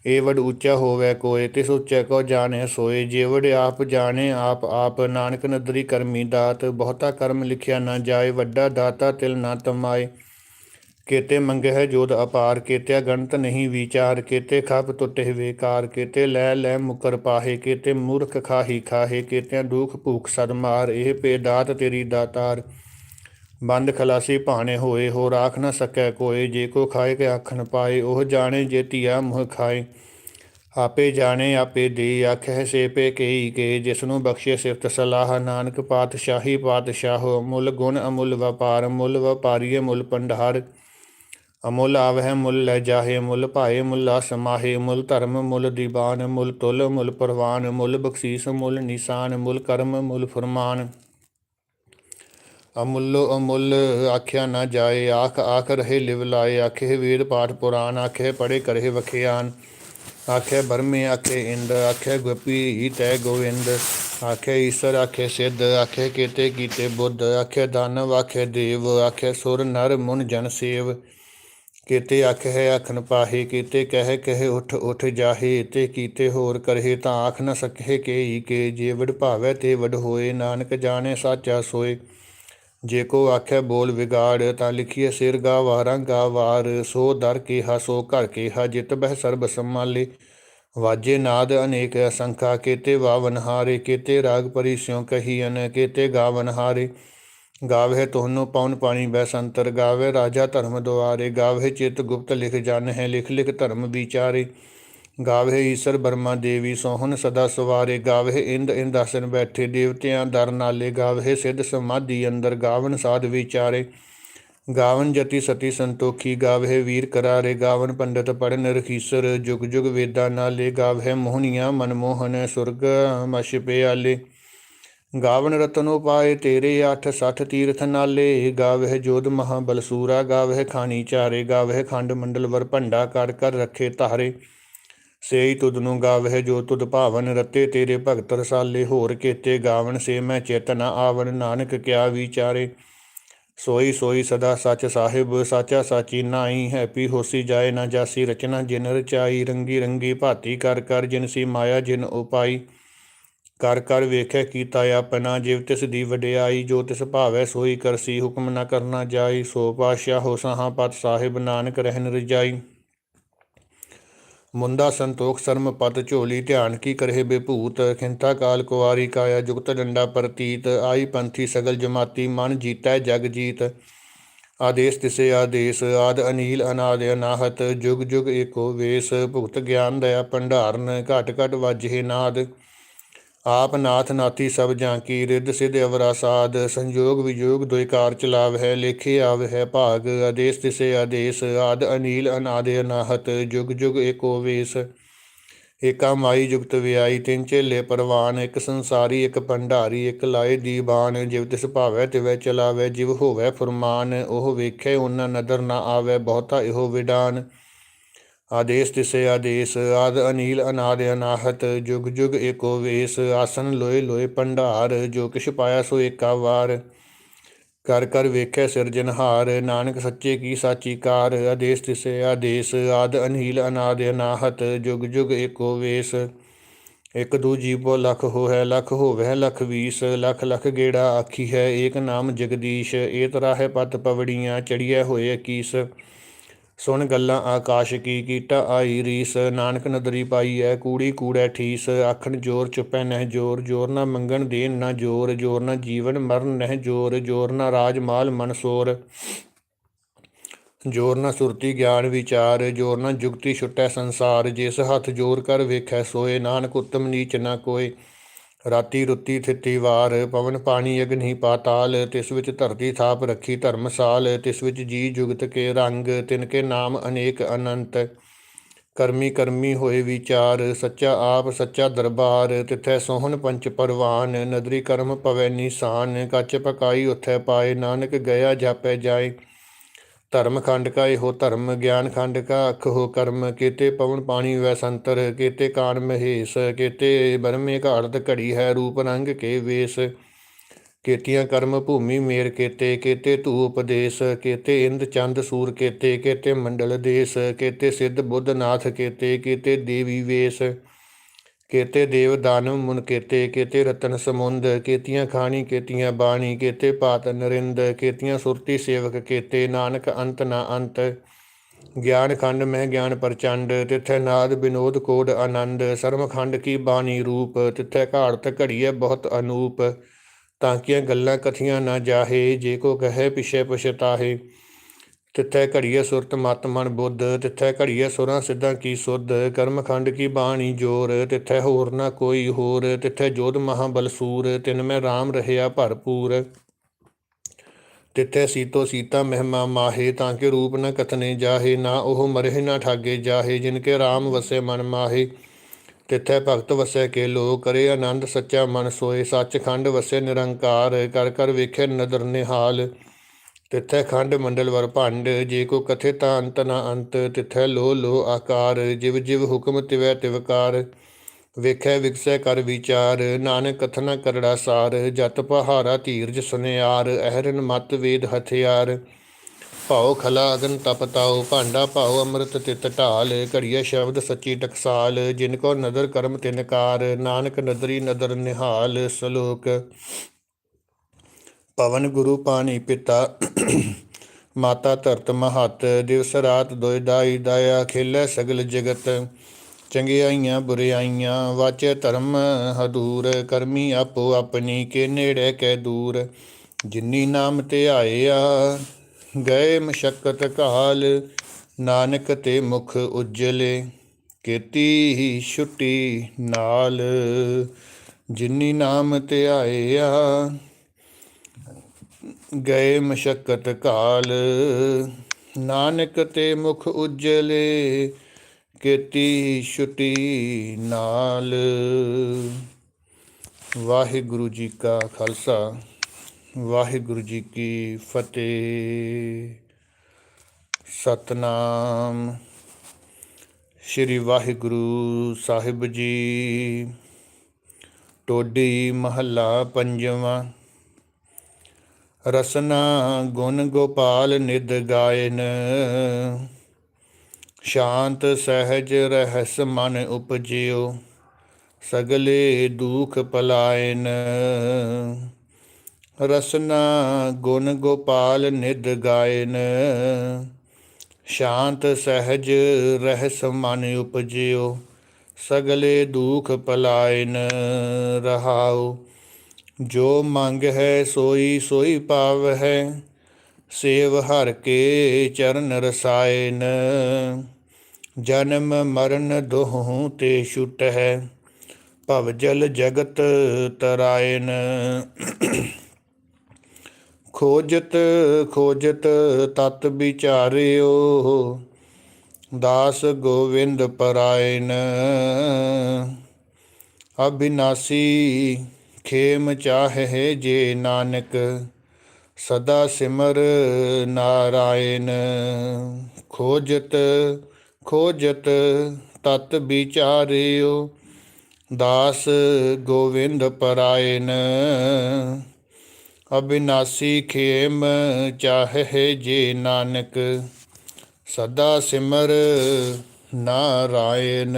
ਇਹ ਉੱਚਾ ਹੋਵੇ ਕੋਏ, ਤਿਸ ਉੱਚੇ ਕੋ ਜਾਣੇ ਸੋਏ ਜੇਵੜ ਆਪ ਜਾਣੇ, ਆਪ ਆਪ ਨਾਨਕ ਨਦਰੀ ਕਰਮੀ ਦਾਤ, ਬਹੁਤਾ ਕਰਮ ਲਿਖਿਆ ਨਾ ਜਾਏ, ਵੱਡਾ ਦਾਤਾ ਤਿਲ ਨਾ ਤਮਾਏ। ਕੇਤੇ ਮੰਗੇ ਹੈ ਜੋਦ ਅਪਾਰ ਕੇਤੇ ਗਣਤ ਨਹੀਂ ਵਿਚਾਰ, ਕੇਤੇ ਖਪ ਟੁੱਟੇ ਵੇਕਾਰ, ਕੇਤੇ ਲੈ ਲੈ ਮੁਕਰ ਪਾਹੇ, ਕੇਤੇ ਮੂਰਖ ਖਾਹੀ ਖਾਹੇ ਕੇਤੇ ਦੁਖ ਭੂਖ ਸਦ ਮਾਰ, ਇਹ ਪੇ ਦਾਤ ਤੇਰੀ ਦਾਤਾਰ। ਬੰਦ ਖਲਾਸੀ ਭਾਣੇ ਹੋਏ ਹੋ ਰਾਖ ਨਾ ਸਕੈ ਕੋਏ, ਜੇ ਕੋ ਖਾਏ ਕੇ ਆਖਣ ਪਾਏ, ਉਹ ਜਾਣੇ ਜੇ ਧੀਆ ਮੁਹ ਖਾਏ। ਆਪੇ ਜਾਣੇ, ਆਪੇ ਦੇ ਆਖੈ ਸੇ ਪੇ ਕੇਈ ਕੇ ਜਿਸ ਨੂੰ ਬਖਸ਼ੇ ਸਿਫਤ ਸਲਾਹ, ਨਾਨਕ ਪਾਤਸ਼ਾਹੀ ਪਾਤਸ਼ਾਹੋ, ਮੁੱਲ ਗੁਣ ਅਮੁੱਲ ਵਪਾਰ, ਮੁੱਲ ਵਪਾਰੀਏ ਮੁੱਲ ਪੰਡਾਰ ਅਮੁੱਲ ਆਵਹਿ, ਮੁੱਲ ਲੈ ਜਾਹੇ, ਮੁੱਲ ਭਾਏ, ਮੁੱਲਾ ਸਮਾਹੇ ਮੁੱਲ ਧਰਮ, ਮੁੱਲ ਦੀਵਾਨ, ਮੁੱਲ ਤੁਲ, ਮੁੱਲ ਪਰਵਾਨ, ਮੁੱਲ ਬਖਸ਼ੀਸ, ਮੁੱਲ ਨਿਸ਼ਾਨ, ਮੁੱਲ ਕਰਮ, ਮੁੱਲ ਫਰਮਾਨ। ਅਮੁੱਲੋ ਅਮੁੱਲ ਆਖਿਆ ਨਾ ਜਾਏ, ਆਖ ਆਖ ਰਹੇ ਲਿਵ ਲਾਏ, ਆਖੇ ਵੇਦ ਪਾਠ ਪੁਰਾਣ, ਆਖੇ ਪੜੇ ਕਰੇ ਵਖਿਆਨ, ਆਖੇ ਬਰਮੇ, ਆਖੇ ਇੰਦ, ਆਖੇ ਗੋਪੀ ਤੈ ਗੋਵਿੰਦ, ਆਖੇ ਈਸ਼ਰ, ਆਖੇ ਸਿੱਧ, ਆਖੇ ਕੀਤੇ ਕੀਤੇ ਬੁੱਧ, ਆਖੇ ਦਾਨਵ ਆਖੇ ਦੇਵ, ਆਖੇ ਸੁਰ, ਨਰ, ਮੁਨ, ਜਨ ਸੇਵ, ਕੀਤੇ ਆਖੇ ਹੈ ਆਖਣ ਪਾਹੇ, ਕੀਤੇ ਕਹਿ ਕਹਿ ਉਠ ਉਠ ਜਾਹੇ, ਤੇ ਕੀਤੇ ਹੋਰ ਕਰਹੇ ਤਾਂ ਆਖ ਨਾ ਨ ਕੇ ਹੀ ਕੇ, ਜੇ ਵਡ ਭਾਵੈ ਤੇ ਵਡ ਹੋਏ, ਨਾਨਕ ਜਾਣੇ ਸਾਚਾ ਸੋਏ। ਜੇ ਕੋ ਆਖੈ ਬੋਲ ਵਿਗਾੜ, ਤਾਂ ਲਿਖੀਏ ਸਿਰ ਗਾ ਵਾਰਾਂ ਗਾ ਵਾਰ। ਸੋ ਦਰ ਕੇ ਸੋ ਘਰ ਕੇ ਹਾ ਜਿਤ ਬਹਿ ਸਰਬ ਸੰਮਾਲੇ ਵਾਜੇ ਨਾਦ ਅਨੇਕ ਅਸੰਖਾ, ਕੇਤੇ ਵਾਵਨ ਹਾਰੇ, ਕੇਤੇ ਰਾਗ ਪਰੀ ਸਿਉ ਕਹੀਨ ਕੇਤੇ ਗਾਵਨ ਹਾਰੇ। ਗਾਵੇ ਤੁਹਾਨੂੰ ਪਉਨ ਪਾਣੀ ਬੈਸੰਤਰ ਗਾਵੇ ਰਾਜਾ ਧਰਮ ਦੁਆਰੇ। ਗਾਵੇ ਚਿਤ ਗੁਪਤ ਲਿਖ ਜਨ ਹੈ ਲਿਖ ਲਿਖ ਧਰਮ ਵਿਚਾਰੇ। ਗਾਵੇ ਈਸ਼ਰ ਬਰਮਾ ਦੇਵੀ ਸੋਹਣ ਸਦਾ ਸਵਾਰੇ ਗਾਵੇ ਇੰਦ ਇੰਦਾਸਨ ਬੈਠੇ, ਦੇਵਤਿਆਂ ਦਰ ਨਾਲੇ ਗਾਵੇ ਸਿੱਧ ਸਮਾਧੀ ਅੰਦਰ, ਗਾਵਨ ਸਾਧ ਵਿਚਾਰੇ। ਗਾਵਨ ਜਤੀ ਸਤੀ ਸੰਤੋਖੀ, ਗਾਵਹਿ ਵੀਰ ਕਰਾਰੇ, ਗਾਵਨ ਪੰਡਤ ਪੜਨ ਰਖੀਸਰ, ਜੁਗ ਜੁਗ ਵੇਦਾਂ ਨਾਲੇ, ਗਾਵਹਿ ਮੋਹਨੀਆਂ ਮਨਮੋਹਨ ਸੁਰਗ ਮਛ ਪਿਆਲੇ। ਗਾਵਨ ਰਤਨ ਉਪਾਏ ਤੇਰੇ ਅੱਠ ਸੱਠ ਤੀਰਥ ਨਾਲੇ, ਗਾਵਹਿ ਜੋਧ ਮਹਾ ਬਲਸੂਰਾ ਗਾਵਹਿ ਖਾਨੀ ਚਾਰੇ, ਗਾਵਹਿ ਖੰਡ ਮੰਡਲ ਵਰ ਭੰਡਾ ਕਰ ਕਰ ਰੱਖੇ ਧਾਰੇ। ਸੇਈ ਤੁਧ ਨੂੰ ਗਾਵਹਿ ਜੋ ਤੁਧ ਭਾਵਨ ਰਤੇ ਤੇਰੇ ਭਗਤ ਰਸਾਲੇ ਹੋਰ ਕੇਤੇ ਗਾਵਨ ਸੇ ਮੈਂ ਚੇਤਨਾ ਆਵਨ ਨਾਨਕ ਕਿਆ ਵਿਚਾਰੇ? ਸੋਈ ਸੋਈ ਸਦਾ ਸੱਚ ਸਾਹਿਬ, ਸਾਚਾ ਸਾਚੀ ਨਾਈ ਹੈਪੀ ਹੋਸੀ ਜਾਏ ਨਾ ਜਾਸੀ ਰਚਨਾ ਜਿਨ ਰਚਾਈ, ਰੰਗੀ ਰੰਗੀ ਭਾਤੀ ਕਰ ਕਰ ਜਿਨ ਸੀ ਮਾਇਆ ਜਿਨ ਉਪਾਈ। ਕਰ ਕਰ ਵੇਖੈ ਕੀਤਾ ਆਪਣਾ, ਜਿਵ ਤਿਸ ਦੀ ਵਡਿਆਈ, ਜੋ ਤਿਸ ਭਾਵੈ ਸੋਈ ਕਰਸੀ, ਹੁਕਮ ਨਾ ਕਰਨਾ ਜਾਈ, ਸੋ ਪਾਸ਼ਾ ਹੋ ਸਹਾ ਪਤ ਸਾਹਿਬ ਨਾਨਕ ਰਹਿਨ ਰਜਾਈ। ਮੁੰਦਾ ਸੰਤੋਖ ਸਰਮ ਪਤ ਝੋਲੀ ਧਿਆਨ ਕੀ ਕਰਹਿ ਬੇਭੂਤ? ਖਿੰਤਾ ਕਾਲ ਕੁਵਾਰੀ ਕਾਇਆ ਜੁਗਤ ਡੰਡਾ ਪ੍ਰਤੀਤ। ਆਈ ਪੰਥੀ ਸਗਲ ਜਮਾਤੀ ਮਨ ਜੀਤੈ ਜਗ ਜੀਤ। ਆਦੇਸ ਤਿਸੇ ਆਦੇਸ, ਆਦ ਅਨੀਲ ਅਨਾਦ ਅਨਾਹਤ। ਜੁਗ ਜੁਗ ਏਕੋ ਵੇਸ, ਭੁਗਤ ਗਿਆਨ ਦਇਆ ਭੰਡਾਰਨ। ਘਟ ਘਟ ਵਾਜੇ ਨਾਦ। ਆਪ ਨਾਥ ਨਾਥੀ ਸਭ ਜਾਂ ਕੀ, ਰਿੱਧ ਸਿਧ ਅਵਰਾ ਸਾਧ, ਸੰਜੋਗ ਵਿਜੋਗ ਦੁਇ ਚਲਾਵ ਹੈ ਲੇਖੇ ਆਵ ਹੈ ਭਾਗ, ਆਦੇਸ ਤਿਸੇ ਆਦੇਸ, ਆਦ ਅਨੀਲ ਅਨਾਦ ਅਨਾਹਤ, ਜੁਗ ਜੁਗ ਏਕੋ ਵੇਸ। ਏਕਾ ਮਾਈ ਜੁਗਤ ਵਿਆਈ, ਤਿੰਨ ਝੇਲੇ ਪਰਵਾਨ, ਇੱਕ ਸੰਸਾਰੀ, ਇੱਕ ਭੰਡਾਰੀ, ਇੱਕ ਲਾਏ ਦੀਵਾਨ ਜਿਵ ਤਿਸ ਭਾਵੈ ਤਿਵੈ ਚਲਾਵੈ, ਜਿਵ ਹੋਵੇ ਫੁਰਮਾਨ, ਉਹ ਵੇਖੇ ਉਹਨਾਂ ਨਦਰ ਨਾ ਆਵੈ, ਬਹੁਤਾ ਇਹੋ ਵਿਡਾਨ। ਆਦੇਸ ਤਿਸੇ ਆਦੇਸ, ਆਦ ਅਨੀਲ ਅਨਾਦ ਅਨਾਹਤ, ਜੁਗ ਜੁਗ ਏਕੋ ਵੇਸ, ਆਸਨ ਲੋਏ ਲੋਏ ਭੰਡਾਰ, ਜੋ ਕਿਛ ਪਾਇਆ ਸੋ ਏਕਾ ਵਾਰ। ਕਰ ਕਰ ਵੇਖੈ ਸਿਰਜਨਹਾਰ ਨਾਨਕ ਸੱਚੇ ਕੀ ਸਾਚੀ ਕਾਰ। ਆਦੇਸ ਤਿਸੇ ਆਦੇਸ, ਆਦ ਅਨੀਲ ਅਨਾਦ ਅਨਾਹਤ, ਜੁਗ ਜੁਗ ਏਕੋ ਵੇਸ। ਇਕ ਦੂ ਜੀਵੋ ਲਖ ਹੋਇ ਲਖ ਹੋਵੈ ਲਖ ਵੀਸ। ਲਖ ਲਖ ਗੇੜਾ ਆਖੀ ਹੈ ਏਕ ਨਾਮ ਜਗਦੀਸ਼ ਏ ਤਰਾ ਹੈ ਪਤ ਪਵੜੀਆਂ, ਚੜੀਐ ਹੋਏ ਕੀਸ ਸੁਣ ਗੱਲਾਂ ਆਕਾਸ਼ ਕੀ ਕੀਟਾ ਆਈ ਰੀਸ, ਨਾਨਕ ਨਦਰੀ ਪਾਈ ਐ ਕੂੜੀ, ਕੂੜੈ ਠੀਸ, ਆਖਣ ਜੋਰ ਚੁਪੈ ਨਹਿ ਜੋਰ ਜੋਰ ਨਾ ਮੰਗਣ ਦੇਣ ਨਾ ਜੋਰ ਜੋਰ ਨਾ ਜੀਵਨ ਮਰਨ ਨਹਿ ਜੋਰ ਜੋਰ ਨਾ ਰਾਜ ਮਾਲ ਮਨਸੋਰ ਜੋਰ ਨਾ ਸੁਰਤੀ ਗਿਆਨ ਵਿਚਾਰ, ਜੋਰ ਨਾ ਜੁਗਤੀ ਛੁਟੈ ਸੰਸਾਰ, ਜਿਸ ਹੱਥ ਜੋਰ ਕਰ ਵੇਖੈ ਸੋਏ, ਨਾਨਕ ਉਤਮ ਨੀਚ ਨਾ ਕੋਏ। ਰਾਤੀ ਰੁੱਤੀ ਥਿੱਤੀ ਵਾਰ, ਪਵਨ ਪਾਣੀ ਅਗਨੀ ਪਾਤਾਲ, ਤਿਸ ਵਿੱਚ ਧਰਤੀ ਥਾਪ ਰੱਖੀ ਧਰਮਸਾਲ ਤਿਸ ਵਿੱਚ ਜੀ ਜੁਗਤ ਕੇ ਰੰਗ, ਤਿਨ ਕੇ ਨਾਮ ਅਨੇਕ ਅਨੰਤ। ਕਰਮੀ ਕਰਮੀ ਹੋਏ ਵਿਚਾਰ, ਸੱਚਾ ਆਪ ਸੱਚਾ ਦਰਬਾਰ, ਤਿਥੈ ਸੋਹਣ ਪੰਚ ਪਰਵਾਨ, ਨਦਰੀ ਕਰਮ ਪਵੈ ਨਿਸ਼ਾਨ, ਕੱਚ ਪਕਾਈ ਉਥੈ ਪਾਏ, ਨਾਨਕ ਗਿਆ ਜਾਪੈ ਜਾਏ। ਧਰਮ ਖੰਡ ਕਾ ਇਹੋ ਧਰਮ, ਗਿਆਨ ਖੰਡ ਕਾ ਅਖ ਹੋ ਕਰਮ, ਕੀਤੇ ਪਵਨ ਪਾਣੀ ਵੈ ਸੰਤਰ ਕੀਤੇ ਕਾਨ ਮਹੇਸ਼, ਕੀਤੇ ਬਰਮੇ ਘਾੜਤ ਘੜੀ ਹੈ ਰੂਪ ਰੰਗ ਕੇ ਵੇਸ। ਕੀਤੀਆਂ ਕਰਮ ਭੂਮੀ ਮੇਰ ਕੀਤੇ ਕੀਤੇ ਧੂ ਉਪਦੇਸ਼, ਕੀਤੇ ਇੰਦ ਚੰਦ ਸੂਰ ਕੀਤੇ ਕੀਤੇ ਮੰਡਲ ਦੇਸ, ਕੀਤੇ ਸਿੱਧ ਬੁੱਧ ਨਾਥ ਕੀਤੇ ਕੀਤੇ ਦੇਵੀ ਵੇਸ। ਕੇਤੇ ਦੇਵ ਦਾਨਵ ਮੁਨ ਕੀਤੇ ਕੀਤੇ ਰਤਨ ਸਮੁੰਦ, ਕੇਤੀਆਂ ਖਾਣੀ, ਕੇਤੀਆਂ ਬਾਣੀ, ਕੀਤੇ ਪਾਤ ਨਰਿੰਦ, ਕੇਤੀਆਂ ਸੁਰਤੀ ਸੇਵਕ ਕੇਤੇ, ਨਾਨਕ ਅੰਤ ਨਾ ਅੰਤ। ਗਿਆਨ ਖੰਡ ਮਹਿ ਗਿਆਨ ਪ੍ਰਚੰਡ, ਤਿਥੈ ਨਾਦ ਬਿਨੋਦ ਕੋਡ ਆਨੰਦ। ਸਰਮ ਖੰਡ ਕੀ ਬਾਣੀ ਰੂਪ, ਤਿਥੈ ਘਾੜਤ ਘੜੀਐ ਬਹੁਤ ਅਨੂਪ। ਤਾਂ ਕੀਆਂ ਗੱਲਾਂ ਕਥੀਆਂ ਨਾ ਜਾਹੇ, ਜੇ ਕੋ ਕਹੈ ਪਿਛੇ ਪਛਤਾਹੇ ਤਿੱਥੈ ਘੜੀਏ ਸੁਰਤ ਮਤ ਮਨ ਬੁੱਧ, ਤਿੱਥੈ ਘੜੀਏ ਸੁਰਾਂ ਸਿੱਧਾਂ ਕੀ ਸੁਧ, ਕਰਮ ਖੰਡ ਕੀ ਬਾਣੀ ਜੋਰ, ਤਿੱਥੈ ਹੋਰ ਨਾ ਕੋਈ ਹੋਰ, ਤਿੱਥੈ ਜੋਧ ਮਹਾ ਬਲਸੂਰ, ਤਿਨ ਮੈਂ RAM ਰਹਿਆ ਭਰਪੂਰ। ਤਿੱਥੈ ਸੀਤੋ ਸੀਤਾ ਮਹਿਮਾ ਮਾਹੇ, ਤਾਂ ਕਿ ਰੂਪ ਨ ਕਥਨੇ ਜਾਹੇ, ਨਾ ਉਹ ਮਰਹਿ ਨਾ ਠਾਗੇ ਜਾਹੇ, ਜਿਨ ਕੇ RAM ਵਸੇ ਮਨ ਮਾਹੇ। ਤਿੱਥੈ ਭਗਤ ਵਸੈ ਕੇ ਲੋ ਕਰੇ ਆਨੰਦ ਸੱਚਾ ਮਨ ਸੋਏ ਸੱਚ ਖੰਡ ਵਸੇ ਨਿਰੰਕਾਰ, ਕਰ ਕਰ ਵੇਖੇ ਨਦਰ ਨਿਹਾਲ। ਤਿੱਥੈ ਖੰਡ ਮੰਡਲ ਵਰ ਭੰਡ, ਜੇ ਕੋ ਕਥੇ ਤਾਂ ਅੰਤ ਨਾ ਅੰਤ, ਤਿੱਥੈ ਲੋ ਲੋ ਆਕਾਰ, ਜਿਵ ਜਿਵ ਹੁਕਮ ਤਿਵੈ ਤਿਵਕਾਰ ਵੇਖੈ ਵਿਕਸੈ ਕਰ ਵਿਚਾਰ, ਨਾਨਕ ਕਥਨਾ ਕਰੜਾ ਸਾਰ, ਜਤ ਪਹਾਰਾ ਧੀਰਜ ਸੁਨਿਆਰ, ਅਹਰਨ ਮਤ ਵੇਦ ਹਥਿਆਰ। ਭਾਉ ਖਲਾ ਅਗਨ ਤਪਤਾਉ ਭਾਂਡਾ ਭਾਉ ਅੰਮ੍ਰਿਤ ਤਿਤ ਢਾਲ ਘੜੀਏ ਸ਼ਬਦ ਸੱਚੀ ਟਕਸਾਲ, ਜਿਨ ਕੋ ਨਦਰ ਕਰਮ ਤਿਨਕਾਰ ਨਾਨਕ ਨਦਰੀ ਨਦਰ ਨਿਹਾਲ, ਸਲੋਕ। ਪਵਨ ਗੁਰੂ ਪਾਣੀ ਪਿਤਾ। ਮਾਤਾ ਧਰਤ ਮਹਤ, ਦਿਵਸ ਰਾਤ ਦੋਇ ਦਾਈ ਦਇਆ, ਖੇਲੇ ਸਗਲ ਜਗਤ। ਚੰਗਿਆਈਆਂ, ਬੁਰਿਆਈਆਂ, ਵਾਚੇ ਧਰਮ ਹਦੂਰ, ਕਰਮੀ ਆਪੋ ਆਪਣੀ ਕੇ ਨੇੜੇ ਕੈ ਦੂਰ। ਜਿਨੀ ਨਾਮ ਤੇ ਆਇਆ, ਗਏ ਮਸ਼ਕਤ ਕਾਲ, ਨਾਨਕ ਤੇ ਮੁਖ ਉਜਲੇ। ਕੀਤੀ ਹੀ ਛੁੱਟੀ ਨਾਲ, ਜਿਨੀ ਨਾਮ ਤੇ ਆਇਆ ਗਏ ਮਸ਼ਕਤ ਕਾਲ। ਨਾਨਕ ਤੇ ਮੁਖ ਉਜਲੇ, ਕੀਤੀ ਛੁਟੀ ਨਾਲ। ਵਾਹਿਗੁਰੂ ਜੀ ਕਾ ਖਾਲਸਾ, ਵਾਹਿਗੁਰੂ ਜੀ ਕੀ ਫਤਿਹ। ਸਤਨਾਮ। ਸ੍ਰੀ ਵਾਹਿਗੁਰੂ ਸਾਹਿਬ ਜੀ, ਟੋਡੀ ਮਹੱਲਾ ਪੰਜਵਾਂ। ਰਸਨਾ ਗੁਣ ਗੋਪਾਲ ਨਿਦ ਗਾਇਨ। ਸ਼ਾਂਤ ਸਹਿਜ ਰਹਿਸ ਮਨ ਉਪਜਿਓ, ਸਗਲੇ ਦੁਖ ਪਲਾਇਨ। ਰਸਨਾ ਗੁਣ ਗੋਪਾਲ ਨਿਦ ਗਾਇਨ। ਸ਼ਾਂਤ ਸਹਿਜ ਰਹਿਸ ਮਨ ਉਪਜਿਓ, ਸਗਲੇ ਦੁਖ ਪਲਾਇਨ। ਰਹਾਉ ਜੋ ਮੰਗ ਹੈ ਸੋਈ ਸੋਈ ਪਾਵ ਹੈ ਸੇਵ ਹਰ ਕੇ ਚਰਨ ਰਸਾਇਨ ਜਨਮ ਮਰਨ ਦੋਹੂ ਤੇ ਛੁਟ ਹੈ ਭਵ ਜਲ ਜਗਤ ਤਰਾਇਨ ਖੋਜਤ ਖੋਜਤ ਤਤ ਵਿਚਾਰਿਓ, ਦਾਸ ਗੋਵਿੰਦ ਪਰਾਇਨ ਅਬਿਨਾਸੀ ਖੇਮ ਚਾਹੇ ਜੇ ਨਾਨਕ, ਸਦਾ ਸਿਮਰ ਨਾਰਾਇਣ। ਖੋਜਤ ਖੋਜਤ ਤਤ ਵਿਚਾਰਿਓ, ਦਾਸ ਗੋਵਿੰਦ ਪਰਾਇਣ। ਅਬਿਨਾਸੀ ਖੇਮ ਚਾਹੇ ਜੇ ਨਾਨਕ, ਸਦਾ ਸਿਮਰ ਨਾਰਾਇਣ।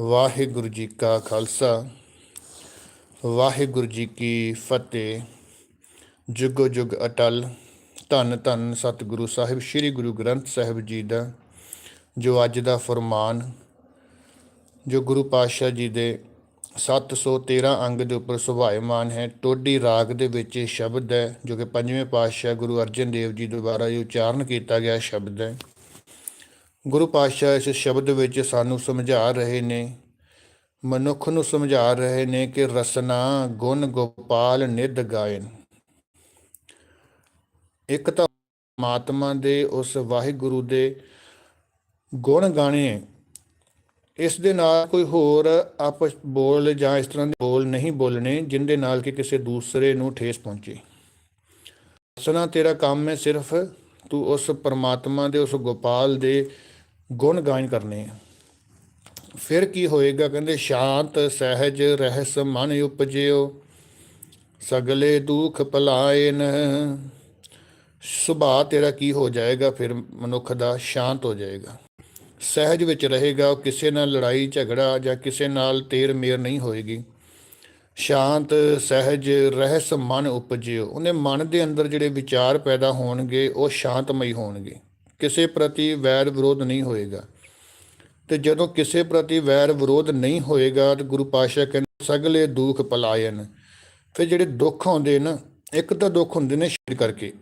ਵਾਹਿਗੁਰੂ ਜੀ ਕਾ ਖਾਲਸਾ। ਵਾਹਿਗੁਰੂ ਜੀ ਕੀ ਫਤਿਹ। ਜੁਗੋ ਜੁਗ ਅਟਲ, ਧੰਨ ਧੰਨ ਸਤਿਗੁਰੂ ਸਾਹਿਬ, ਸ੍ਰੀ ਗੁਰੂ ਗ੍ਰੰਥ ਸਾਹਿਬ ਜੀ ਦਾ ਜੋ ਅੱਜ ਦਾ ਫਰਮਾਨ, ਜੋ ਗੁਰੂ ਪਾਤਸ਼ਾਹ ਜੀ ਦੇ 713 ਅੰਗ ਦੇ ਉੱਪਰ ਸੁਭਾਇਮਾਨ ਹੈ, ਟੋਡੀ ਰਾਗ ਦੇ ਵਿੱਚ ਇਹ ਸ਼ਬਦ ਹੈ, ਜੋ ਕਿ ਪੰਜਵੇਂ ਪਾਤਸ਼ਾਹ ਗੁਰੂ ਅਰਜਨ ਦੇਵ ਜੀ ਦੁਆਰਾ ਇਹ ਉਚਾਰਨ ਕੀਤਾ ਗਿਆ ਸ਼ਬਦ ਹੈ। ਗੁਰੂ ਪਾਤਸ਼ਾਹ ਇਸ ਸ਼ਬਦ ਵਿੱਚ ਸਾਨੂੰ ਸਮਝਾ ਰਹੇ ਨੇ ਮਨੁੱਖ ਨੂੰ ਸਮਝਾ ਰਹੇ ਨੇ ਕਿ ਰਸਨਾ ਗੁਣ ਗੋਪਾਲ ਨਿਧ ਗਾਇਨ। ਇੱਕ ਤਾਂ ਮਾਤਮਾ ਦੇ ਉਸ ਵਾਹਿਗੁਰੂ ਦੇ ਗੁਣ ਗਾਣੇ, ਇਸ ਦੇ ਨਾਲ ਕੋਈ ਹੋਰ ਆਪਸ ਬੋਲ ਜਾਂ ਇਸ ਤਰ੍ਹਾਂ ਦੇ ਬੋਲ ਨਹੀਂ ਬੋਲਣੇ ਜਿੰਦੇ ਨਾਲ ਕਿ ਕਿਸੇ ਦੂਸਰੇ ਨੂੰ ਠੇਸ ਪਹੁੰਚੇ। ਰਸਨਾ ਤੇਰਾ ਕੰਮ ਹੈ ਸਿਰਫ ਤੂੰ ਉਸ ਪਰਮਾਤਮਾ ਦੇ ਉਸ ਗੋਪਾਲ ਦੇ ਗੁਣ ਗਾਇਨ ਕਰਨੇ ਆ। ਫਿਰ ਕੀ ਹੋਏਗਾ? ਕਹਿੰਦੇ, ਸ਼ਾਂਤ ਸਹਿਜ ਰਹਿਸ ਮਨ ਉਪਜਿਓ, ਸਗਲੇ ਦੁਖ ਪਲਾਇਨ ਸੁਭਾਅ ਤੇਰਾ ਕੀ ਹੋ ਜਾਏਗਾ? ਫਿਰ ਮਨੁੱਖ ਦਾ ਸ਼ਾਂਤ ਹੋ ਜਾਏਗਾ। ਸਹਿਜ ਵਿੱਚ ਰਹੇਗਾ, ਉਹ ਕਿਸੇ ਨਾਲ ਲੜਾਈ, ਝਗੜਾ ਜਾਂ ਕਿਸੇ ਨਾਲ ਤੇਰ ਮੇਰ ਨਹੀਂ ਹੋਏਗੀ। ਸ਼ਾਂਤ ਸਹਿਜ ਰਹਿਸ ਮਨ ਉਪਜਿਓ। ਉਹਨੇ ਮਨ ਦੇ ਅੰਦਰ ਜਿਹੜੇ ਵਿਚਾਰ ਪੈਦਾ ਹੋਣਗੇ, ਉਹ ਸ਼ਾਂਤਮਈ ਹੋਣਗੇ। ਕਿਸੇ ਪ੍ਰਤੀ ਵੈਰ ਵਿਰੋਧ ਨਹੀਂ ਹੋਏਗਾ। ਤੇ ਜਦੋਂ ਕਿਸੇ ਪ੍ਰਤੀ ਵੈਰ ਵਿਰੋਧ ਨਹੀਂ ਹੋਏਗਾ ਤੇ ਗੁਰੂ ਪਾਤਸ਼ਾਹ ਕਹਿੰਦੇ, ਸਗਲੇ ਦੁੱਖ ਪਲਾਇਨ। ਫਿਰ ਜਿਹੜੇ ਦੁੱਖ ਆਉਂਦੇ ਨਾ, ਇੱਕ ਤਾਂ ਦੁੱਖ ਹੁੰਦੇ ਨੇ ਸ਼ਰੀਰ ਕਰਕੇ।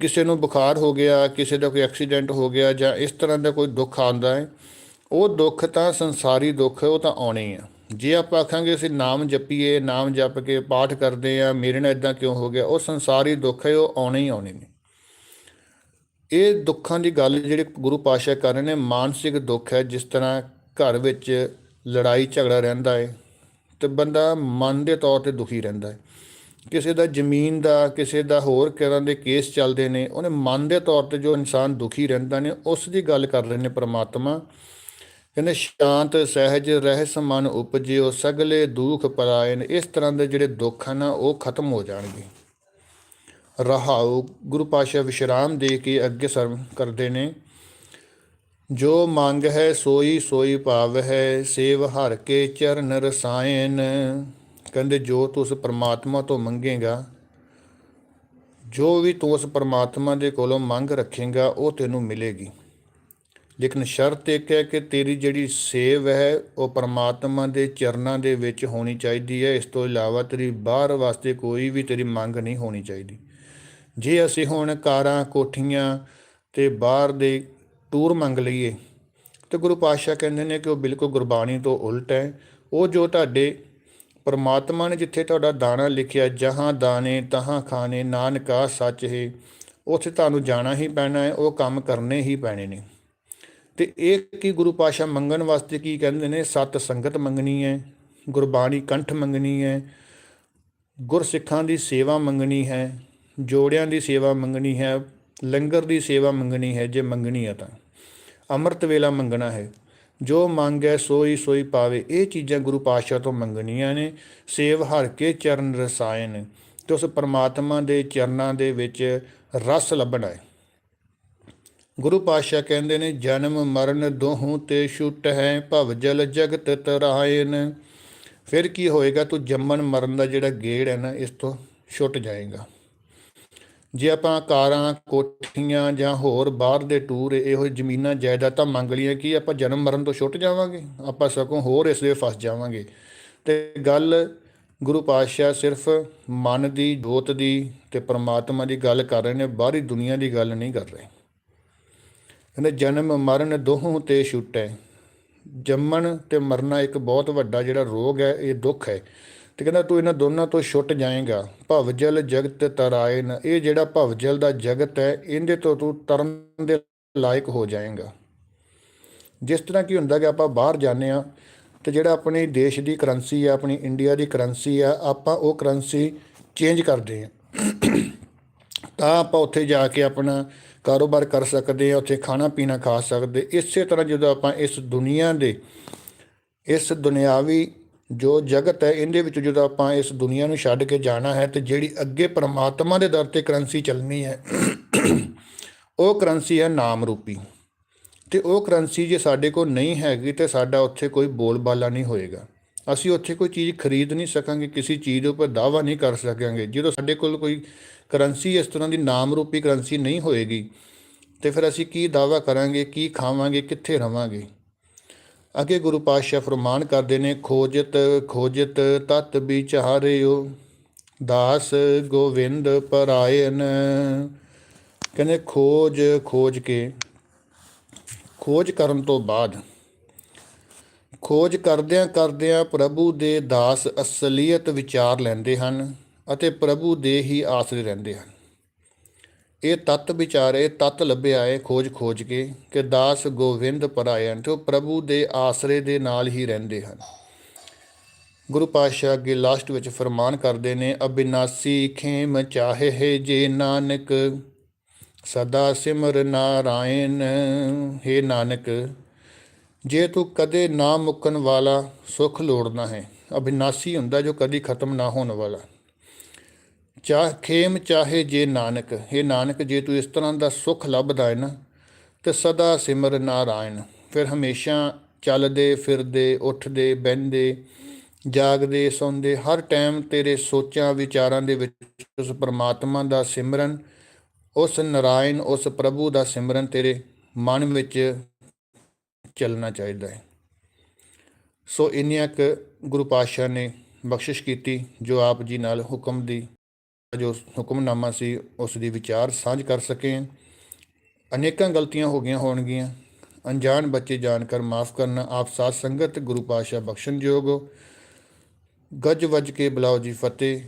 ਕਿਸੇ ਨੂੰ ਬੁਖਾਰ ਹੋ ਗਿਆ, ਕਿਸੇ ਦਾ ਕੋਈ ਐਕਸੀਡੈਂਟ ਹੋ ਗਿਆ ਜਾਂ ਇਸ ਤਰ੍ਹਾਂ ਦਾ ਕੋਈ ਦੁੱਖ ਆਉਂਦਾ ਹੈ, ਉਹ ਦੁੱਖ ਤਾਂ ਸੰਸਾਰੀ ਦੁੱਖ ਉਹ ਤਾਂ ਆਉਣੇ ਆ। ਜੇ ਆਪਾਂ ਆਖਾਂਗੇ ਅਸੀਂ ਨਾਮ ਜਪੀਏ, ਨਾਮ ਜਪ ਕੇ ਪਾਠ ਕਰਦੇ ਆ ਮੇਰੇ ਨਾਲ ਇਦਾਂ ਕਿਉਂ ਹੋ ਗਿਆ, ਉਹ ਸੰਸਾਰੀ ਦੁੱਖ ਹੈ, ਉਹ ਆਉਣੇ ਹੀ ਆਉਣੇ ਨੇ। ਇਹ ਦੁੱਖਾਂ ਦੀ ਗੱਲ ਜਿਹੜੇ ਗੁਰੂ ਪਾਤਸ਼ਾਹ ਕਰ ਰਹੇ ਨੇ, ਮਾਨਸਿਕ ਦੁੱਖ ਹੈ, ਜਿਸ ਤਰ੍ਹਾਂ ਘਰ ਵਿੱਚ ਲੜਾਈ ਝਗੜਾ ਰਹਿੰਦਾ ਹੈ ਤੇ ਬੰਦਾ ਮਨ ਦੇ ਤੌਰ ਤੇ ਦੁਖੀ ਰਹਿੰਦਾ ਹੈ। ਕਿਸੇ ਦਾ ਜ਼ਮੀਨ ਦਾ, ਕਿਸੇ ਦਾ ਹੋਰ ਕਿਰਾਂ ਦੇ ਕੇਸ ਚੱਲਦੇ ਨੇ, ਉਹਨੇ ਮਨ ਦੇ ਤੌਰ ਤੇ ਜੋ ਇਨਸਾਨ ਦੁਖੀ ਰਹਿੰਦਾ ਨੇ, ਉਸ ਦੀ ਗੱਲ ਕਰ ਰਹੇ ਨੇ ਪ੍ਰਮਾਤਮਾ। ਕਹਿੰਦੇ, ਸ਼ਾਂਤ, ਸਹਿਜ ਰਹਿਸ ਮਨ ਉਪਜਿਓ, ਸਗਲੇ ਦੁਖ ਪਰਾਇਨ ਇਸ ਤਰ੍ਹਾਂ ਦੇ ਜਿਹੜੇ ਦੁੱਖ ਹਨ ਉਹ ਖਤਮ ਹੋ ਜਾਣਗੇ। ਰਹਾਉ ਗੁਰੂ ਪਾਸ਼ਾ ਵਿਸ਼ਰਾਮ ਦੇ ਕੇ ਅੱਗੇ ਸਰਵ ਕਰਦੇ ਨੇ। ਜੋ ਮੰਗ ਹੈ ਸੋਈ ਸੋਈ ਭਾਵ ਹੈ ਸੇਵ ਹਰ ਕੇ ਚਰਨ ਰਸਾਇਣ। ਕਹਿੰਦੇ, ਜੋ ਤੂੰ ਉਸ ਪਰਮਾਤਮਾ ਤੋਂ ਮੰਗੇਗਾ, ਜੋ ਵੀ ਤੂੰ ਉਸ ਪਰਮਾਤਮਾ ਦੇ ਕੋਲੋਂ ਮੰਗ ਰੱਖੇਗਾ, ਉਹ ਤੈਨੂੰ ਮਿਲੇਗੀ। ਲੇਕਿਨ ਸ਼ਰਤ ਇੱਕ ਹੈ ਕਿ ਤੇਰੀ ਜਿਹੜੀ ਸੇਵ ਹੈ, ਉਹ ਪਰਮਾਤਮਾ ਦੇ ਚਰਨਾਂ ਦੇ ਵਿੱਚ ਹੋਣੀ ਚਾਹੀਦੀ ਹੈ। ਇਸ ਤੋਂ ਇਲਾਵਾ ਤੇਰੀ ਬਾਹਰ ਵਾਸਤੇ ਕੋਈ ਵੀ ਤੇਰੀ ਮੰਗ ਨਹੀਂ ਹੋਣੀ ਚਾਹੀਦੀ। ਜੇ ਅਸੀਂ ਹੁਣ ਕਾਰਾਂ, ਕੋਠੀਆਂ ਤੇ ਬਾਹਰ ਦੇ ਟੂਰ ਮੰਗ ਲਈਏ, ਤੇ ਗੁਰੂ ਪਾਤਸ਼ਾਹ ਕਹਿੰਦੇ ਨੇ ਕਿ ਉਹ ਬਿਲਕੁਲ ਗੁਰਬਾਣੀ ਤੋਂ ਉਲਟ ਹੈ। ਉਹ ਜੋ ਤੁਹਾਡੇ ਪਰਮਾਤਮਾ ਨੇ ਜਿੱਥੇ ਤੁਹਾਡਾ ਦਾਣਾ ਲਿਖਿਆ, ਜਹਾਂ ਦਾਣੇ, ਤਹਾਂ ਖਾਣੇ, ਨਾਨਕਾ ਸੱਚ ਹੈ, ਉੱਥੇ ਤੁਹਾਨੂੰ ਜਾਣਾ ਹੀ ਪੈਣਾ ਹੈ, ਉਹ ਕੰਮ ਕਰਨੇ ਹੀ ਪੈਣੇ ਨੇ। ਤੇ ਇਹ ਕੀ ਗੁਰੂ ਪਾਸ਼ਾ ਮੰਗਣ ਵਾਸਤੇ ਕੀ ਕਹਿੰਦੇ ਨੇ? ਸਤ ਸੰਗਤ ਮੰਗਣੀ ਹੈ, ਗੁਰਬਾਣੀ ਕੰਠ ਮੰਗਣੀ ਹੈ, ਗੁਰਸਿੱਖਾਂ ਦੀ ਸੇਵਾ ਮੰਗਣੀ ਹੈ ਜੋੜਿਆਂ ਦੀ ਸੇਵਾ ਮੰਗਣੀ ਹੈ, ਲੰਗਰ ਦੀ ਸੇਵਾ ਮੰਗਣੀ ਹੈ, ਜੇ ਮੰਗਣੀ ਹੈ ਤਾਂ। ਅੰਮ੍ਰਿਤ ਵੇਲਾ ਮੰਗਣਾ ਹੈ। ਜੋ ਮੰਗੈ ਸੋਈ ਸੋਈ ਪਾਵੇ, ਇਹ ਚੀਜ਼ਾਂ ਗੁਰੂ ਪਾਤਸ਼ਾਹ ਤੋਂ ਮੰਗਣੀਆਂ ਨੇ। ਸੇਵ ਹਰ ਕੇ ਚਰਨ ਰਸਾਇਨ ਤੇ ਉਸ ਪਰਮਾਤਮਾ ਦੇ ਚਰਨਾਂ ਦੇ ਵਿੱਚ ਰਸ ਲੱਭਣਾ ਹੈ। ਗੁਰੂ ਪਾਤਸ਼ਾਹ ਕਹਿੰਦੇ ਨੇ, ਜਨਮ ਮਰਨ ਦੋਹੋਂ ਤੇ ਛੁੱਟ ਹੈ, ਭਵ ਜਲ ਜਗਤ ਤਰਾਇਨ ਫਿਰ ਕੀ ਹੋਏਗਾ? ਤੂੰ ਜੰਮਣ ਮਰਨ ਦਾ ਜਿਹੜਾ ਗੇੜ ਹੈ ਨਾ, ਇਸ ਤੋਂ ਛੁੱਟ ਜਾਏਗਾ। ਜੇ ਆਪਾਂ ਕਾਰਾਂ, ਕੋਠੀਆਂ ਜਾਂ ਹੋਰ ਬਾਹਰ ਦੇ ਟੂਰ ਇਹੋ ਜ਼ਮੀਨਾਂ, ਜਾਇਦਾਦਾਂ ਮੰਗ ਲਈਆਂ ਕਿ ਆਪਾਂ ਜਨਮ ਮਰਨ ਤੋਂ ਛੁੱਟ ਜਾਵਾਂਗੇ, ਆਪਾਂ ਸਗੋਂ ਹੋਰ ਇਸ ਦੇ ਫਸ ਜਾਵਾਂਗੇ। ਤੇ ਗੱਲ ਗੁਰੂ ਪਾਤਸ਼ਾਹ ਸਿਰਫ ਮਨ ਦੀ, ਜੋਤ ਦੀ ਤੇ ਪਰਮਾਤਮਾ ਦੀ ਗੱਲ ਕਰ ਰਹੇ ਨੇ, ਬਾਹਰੀ ਦੁਨੀਆ ਦੀ ਗੱਲ ਨਹੀਂ ਕਰ ਰਹੇ। ਕਹਿੰਦੇ ਜਨਮ ਮਰਨ ਦੋਹੋਂ ਤੇ ਛੁੱਟੈ, ਜੰਮਣ ਤੇ ਮਰਨਾ ਇੱਕ ਬਹੁਤ ਵੱਡਾ ਜਿਹੜਾ ਰੋਗ ਹੈ, ਇਹ ਦੁੱਖ ਹੈ। ਤੇ ਕਹਿੰਦਾ ਤੂੰ ਇਹਨਾਂ ਦੋਨਾਂ ਤੋਂ ਛੁੱਟ ਜਾਏਗਾ। ਭਵਜਲ ਜਗਤ ਤਰਾਇਨ ਇਹ ਜਿਹੜਾ ਭਵਜਲ ਦਾ ਜਗਤ ਹੈ, ਇਹਦੇ ਤੋਂ ਤੂੰ ਤਰਨ ਦੇ ਲਾਇਕ ਹੋ ਜਾਏਗਾ। ਜਿਸ ਤਰ੍ਹਾਂ ਕੀ ਹੁੰਦਾ ਕਿ ਆਪਾਂ ਬਾਹਰ ਜਾਂਦੇ ਆ ਤੇ ਜਿਹੜਾ ਆਪਣੇ ਦੇਸ਼ ਦੀ ਕਰੰਸੀ ਆ, ਆਪਣੀ ਇੰਡੀਆ ਦੀ ਕਰੰਸੀ ਆ, ਆਪਾਂ ਉਹ ਕਰੰਸੀ ਚੇਂਜ ਕਰਦੇ ਆ ਤਾਂ ਆਪਾਂ ਉੱਥੇ ਜਾ ਕੇ ਆਪਣਾ ਕਾਰੋਬਾਰ ਕਰ ਸਕਦੇ ਆ ਉੱਥੇ ਖਾਣਾ ਪੀਣਾ ਖਾ ਸਕਦੇ। ਇਸੇ ਤਰ੍ਹਾਂ ਜਦੋਂ ਆਪਾਂ ਇਸ ਦੁਨੀਆ ਦੇ, ਇਸ ਦੁਨਿਆਵੀ ਜੋ ਜਗਤ ਹੈ, ਇਹਦੇ ਵਿੱਚ ਜਦੋਂ ਆਪਾਂ ਇਸ ਦੁਨੀਆ ਨੂੰ ਛੱਡ ਕੇ ਜਾਣਾ ਹੈ ਤੇ ਜਿਹੜੀ ਅੱਗੇ ਪਰਮਾਤਮਾ ਦੇ ਦਰ ਤੇ ਕਰੰਸੀ ਚੱਲਣੀ ਹੈ, ਉਹ ਕਰੰਸੀ ਹੈ ਨਾਮ ਰੂਪੀ। ਤੇ ਉਹ ਕਰੰਸੀ ਜੇ ਸਾਡੇ ਕੋਲ ਨਹੀਂ ਹੈਗੀ ਤੇ ਸਾਡਾ ਉੱਥੇ ਕੋਈ ਬੋਲਬਾਲਾ ਨਹੀਂ ਹੋਏਗਾ। ਅਸੀਂ ਉੱਥੇ ਕੋਈ ਚੀਜ਼ ਖਰੀਦ ਨਹੀਂ ਸਕਾਂਗੇ, ਕਿਸੇ ਚੀਜ਼ ਦੇ ਉੱਪਰ ਦਾਵਾ ਨਹੀਂ ਕਰ ਸਕਾਂਗੇ। ਜਦੋਂ ਸਾਡੇ ਕੋਲ ਕੋਈ ਕਰੰਸੀ, ਇਸ ਤਰ੍ਹਾਂ ਦੀ ਨਾਮ ਰੂਪੀ ਕਰੰਸੀ ਨਹੀਂ ਹੋਏਗੀ, ਤੇ ਫਿਰ ਅਸੀਂ ਕੀ ਦਾਵਾ ਕਰਾਂਗੇ, ਕੀ ਖਾਵਾਂਗੇ, ਕਿੱਥੇ ਰਵਾਂਗੇ? ਅੱਗੇ ਗੁਰੂ ਪਾਤਸ਼ਾਹ ਫਰਮਾਨ ਕਰਦੇ ਨੇ, ਖੋਜਤ ਖੋਜਤ ਤਤ ਵਿਚਾਰਿਓ, ਦਾਸ ਗੋਵਿੰਦ ਪਰਾਇਣ। ਕਹਿੰਦੇ, ਖੋਜ ਖੋਜ ਕੇ। ਖੋਜ ਕਰਨ ਤੋਂ ਬਾਅਦ, ਖੋਜ ਕਰਦਿਆਂ ਕਰਦਿਆਂ ਪ੍ਰਭੂ ਦੇ ਦਾਸ ਅਸਲੀਅਤ ਵਿਚਾਰ ਲੈਂਦੇ ਹਨ ਅਤੇ ਪ੍ਰਭੂ ਦੇ ਹੀ ਆਸਰੇ ਰਹਿੰਦੇ ਹਨ। ਇਹ ਤਤ ਵਿਚਾਰੇ ਤਤ ਲੱਭਿਆ ਹੈ ਖੋਜ ਖੋਜ ਕੇ ਕਿ ਦਾਸ ਗੋਵਿੰਦ ਪਰਾਇਣ ਤੇ ਉਹ ਪ੍ਰਭੂ ਦੇ ਆਸਰੇ ਦੇ ਨਾਲ ਹੀ ਰਹਿੰਦੇ ਹਨ। ਗੁਰੂ ਪਾਤਸ਼ਾਹ ਅੱਗੇ ਲਾਸਟ ਵਿੱਚ ਫਰਮਾਨ ਕਰਦੇ ਨੇ, ਅਬਿਨਾਸੀ ਖੇਮ ਚਾਹੇ ਹੈ ਜੇ ਨਾਨਕ, ਸਦਾ ਸਿਮਰ ਨਾਰਾਇਣ, ਹੈ ਨਾਨਕ, ਜੇ ਤੂੰ ਕਦੇ ਨਾ ਮੁੱਕਣ ਵਾਲਾ, ਸੁਖ ਲੋੜਨਾ ਹੈ। ਅਬਿਨਾਸੀ ਹੁੰਦਾ ਜੋ ਕਦੀ ਖਤਮ ਨਾ ਹੋਣ ਵਾਲਾ। ਚਾਹ, ਖੇਮ ਚਾਹੇ ਜੇ ਨਾਨਕ ਇਹ ਨਾਨਕ, ਜੇ ਤੂੰ ਇਸ ਤਰ੍ਹਾਂ ਦਾ ਸੁਖ ਲੱਭਦਾ ਹੈ ਨਾ, ਤੇ ਸਦਾ ਸਿਮਰ ਨਾਰਾਇਣ ਫਿਰ ਹਮੇਸ਼ਾ ਚੱਲਦੇ ਫਿਰਦੇ, ਉੱਠਦੇ, ਬਹਿੰਦੇ, ਜਾਗਦੇ, ਸੌਂਦੇ, ਹਰ ਟਾਈਮ ਤੇਰੇ ਸੋਚਾਂ ਵਿਚਾਰਾਂ ਦੇ ਵਿੱਚ ਉਸ ਪਰਮਾਤਮਾ ਦਾ ਸਿਮਰਨ, ਉਸ ਨਾਰਾਇਣ, ਉਸ ਪ੍ਰਭੂ ਦਾ ਸਿਮਰਨ ਤੇਰੇ ਮਨ ਵਿੱਚ ਚੱਲਣਾ ਚਾਹੀਦਾ ਹੈ ਸੋ ਇੰਨੀਆਂ ਕੁ ਗੁਰੂ ਪਾਤਸ਼ਾਹ ਨੇ ਬਖਸ਼ਿਸ਼ ਕੀਤੀ, ਜੋ ਆਪ ਜੀ ਨਾਲ ਹੁਕਮ ਦੀ ਜੋ ਹੁਕਮਨਾਮਾ ਸੀ ਉਸ ਦੀ ਵਿਚਾਰ ਸਾਂਝ ਕਰ ਸਕੇ। ਅਨੇਕਾਂ ਗਲਤੀਆਂ ਹੋ ਗਈਆਂ ਹੋਣਗੀਆਂ। ਅਣਜਾਣ ਬੱਚੇ ਜਾਣਕਰ ਮਾਫ ਕਰਨਾ, ਆਪ ਸਾਧ ਸੰਗਤ, ਗੁਰੂ ਪਾਤਸ਼ਾਹ ਬਖਸ਼ਣਯੋਗ ਹੋ ਗੱਜ ਵੱਜ ਕੇ ਬੁਲਾਓ ਜੀ ਫਤਿਹ।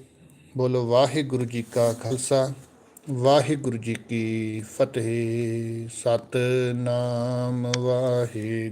ਬੋਲੋ, ਵਾਹਿਗੁਰੂ ਜੀ ਕਾ ਖਾਲਸਾ, ਵਾਹਿਗੁਰੂ ਜੀ ਕੀ ਫਤਿਹ। ਸਤਨਾਮ ਵਾਹਿਗੁਰੂ।